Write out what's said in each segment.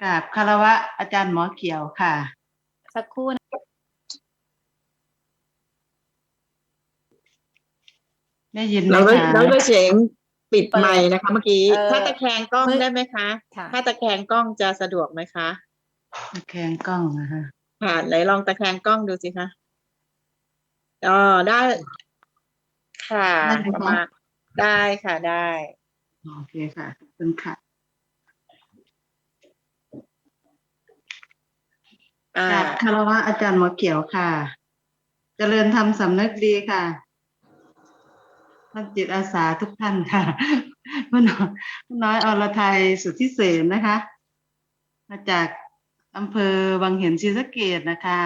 กราบคารวะอาจารย์หมอเขียวค่ะ สักครู่นะได้ยินไหมเราได้คะเราได้เสียงปิดไมค์นะคะ เมื่อกี้ เออถ้าตะแคงกล้องเมื่อได้ไหมคะ ค่ะ ถ้าตะแคงกล้องจะสะดวกไหมคะแคงกล้องนะคะ ค่ะไหนลองตะแคงกล้องดูสิคะอ๋อได้ ค่ะได้ไหมประคะมาณได้ค่ะได้ โอเคค่ะขอบคุณค่ะ อ่ากราบคารวะอาจารย์หมอเขียวค่ะ เจริญธรรมสำนึกดีค่ะท่านจิตอาสาทุกท่านค่ะพี่น้อยน้อยอรไทยสุทธิเสนนะคะ มาจากอำเภอวังเห็นศรีสะเกดนะคะ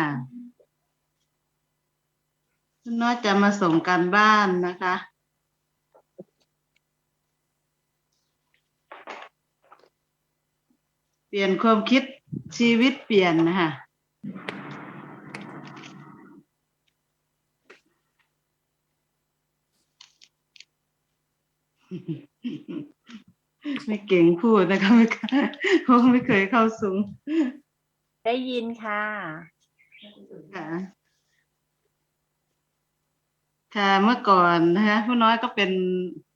พี่น้อยจะมาส่งการบ้านนะคะ เปลี่ยนความคิดชีวิตเปลี่ยนนะคะ ไม่เก่งพูดนะคะไม่เคยเพราะไม่เคยเข้าสูงได้ยินค่ะค่ะค่ะเมื่อก่อนนะคะผู้น้อยก็เป็น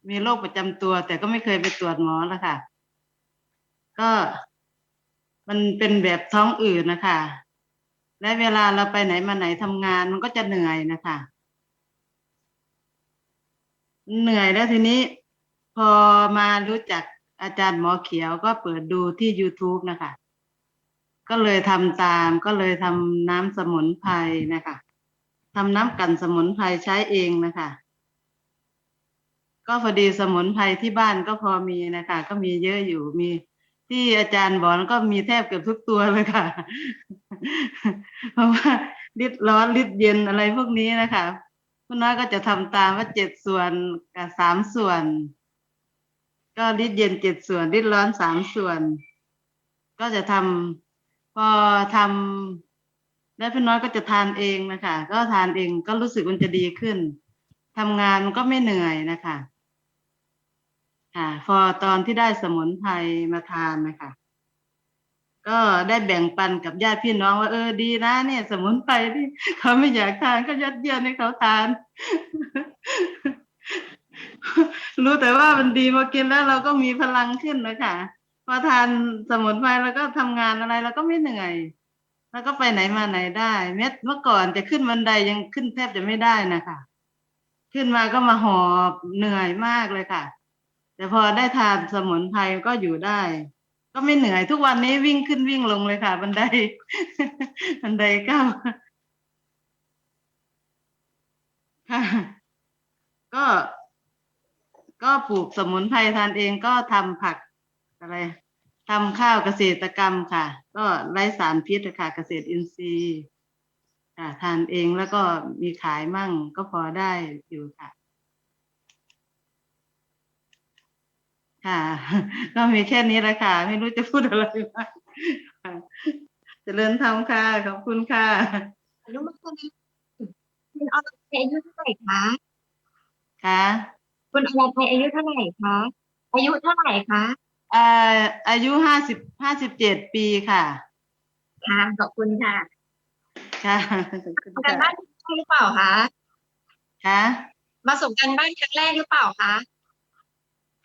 มีโรคประจำตัว แต่ก็ไม่เคยไปตรวจหมอแล้วค่ะ ก็มันเป็นแบบท้องอืดนะคะ และเวลาเราไปไหนมาไหนทำงานมันก็จะเหนื่อยนะคะ เหนื่อยแล้วทีนี้ พอมารู้จักอาจารย์หมอเขียวก็เปิดดูที่ YouTube นะคะ ก็เลยทำตามก็เลยทำน้ำสมุนไพรนะคะทำน้ำกันสมุนไพรใช้เองนะคะ ก็พอดีสมุนไพรที่บ้านก็พอมีนะคะ ก็มีเยอะอยู่มีที่อาจารย์บอกก็มีแทบเกือบทุกตัวเลยค่ะ เพราะว่าลิดร้อนลิดเย็นอะไรพวกนี้นะคะคุณน้อยก็จะทำตามว่าเจ็ดส่วนกับสามส่วน ก็ลิดเย็นเจ็ดส่วนลิดร้อนสามส่วน ก็จะทำพอทำแล้วพี่น้อยก็จะทานเองนะคะก็ทานเองก็รู้สึกมันจะดีขึ้นทำงานมันก็ไม่เหนื่อยนะคะค่ะ พอตอนที่ได้สมุนไพรมาทานนะคะก็ได้แบ่งปันกับญาติพี่น้องว่าเออดีนะเนี่ย สมุนไพรที่เขาไม่อยากทานก็ยัดเยียดให้เขาทาน รู้แต่ว่ามันดีพอกินแล้วเราก็มีพลังขึ้นนะคะพอทานสมุนไพรแล้วก็ทำงานอะไรเราก็ไม่เหนื่อย แล้วก็ไปไหนมาไหนได้ เม็ดเมื่อก่อนจะขึ้นบันไดยังขึ้นแทบจะไม่ได้นะคะ ขึ้นมาก็มาหอบเหนื่อยมากเลยค่ะ แต่พอได้ทานสมุนไพรก็อยู่ได้ ก็ไม่เหนื่อยทุกวันนี้วิ่งขึ้นวิ่งลงเลยค่ะ บันได บันไดเก้าวค่ะ ก็ ก็ปลูกสมุนไพรทานเองก็ทำผักอะไรทำข้าวเกษตรกรรมค่ะ ก็ไร้สารพิษค่ะ เกษตรอินทรีย์ค่ะทานเองแล้วก็มีขายมั่งก็พอได้อยู่ค่ะ ค่ะ ก็มีแค่นี้แหละค่ะ ไม่รู้จะพูดอะไรมากค่ะเจริญธรรมค่ะ ขอบคุณค่ะอนุโมทนาคุณอรไทยอายุเท่าไหร่คะค่ะ คุณอรไทยอายุเท่าไหร่คะ อายุเท่าไหร่คะอ่าอายุห้าสิบห้าสิบเจ็ดปีค่ะ ค่ะขอบคุณค่ะค่ะขอบคุณส่งการค่ะบ้านครั้งแรกหรือเปล่าคะ ค่ะมาส่งการบ้านครั้งแรกหรือเปล่าคะ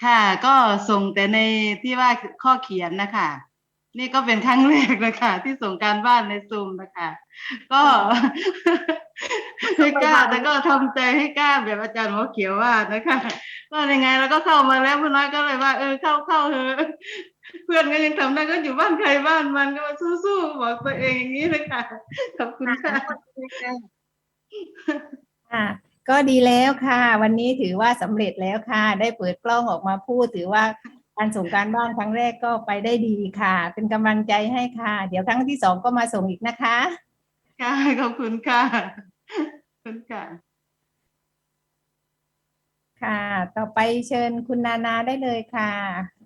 ค่ะ ก็ส่งแต่ในที่ว่าข้อเขียนนะคะ นี่ก็เป็นครั้งแรกเลยค่ะที่ส่งการบ้านในซูมนะคะ ก็ ไม่กล้า แต่ก็ทำใจให้กล้าแบบอาจารย์หมอเขียวว่านะคะก็ยังไงเราก็เข้ามาแล้วพี่น้อยก็เลยว่า เออเข้าเข้าเถอะเพื่อนก็ยังทำได้ก็อยู่บ้านใครบ้านมันก็มาสู้ๆบอกตัวเองอย่างนี้เลยค่ะขอบคุณค่ะค่ะก็ดีแล้วค่ะ วันนี้ถือว่าสำเร็จแล้วค่ะ ได้เปิดกล้องออกมาพูดถือว่าการส่งการบ้านครั้งแรกก็ไปได้ดีค่ะ เป็นกำลังใจให้ค่ะ เดี๋ยวครั้งที่สองก็มาส่งอีกนะคะ ค่ะ ขอบคุณค่ะขอบคุณค่ะ ค่ะ ต่อไปเชิญคุณนานาได้เลยค่ะ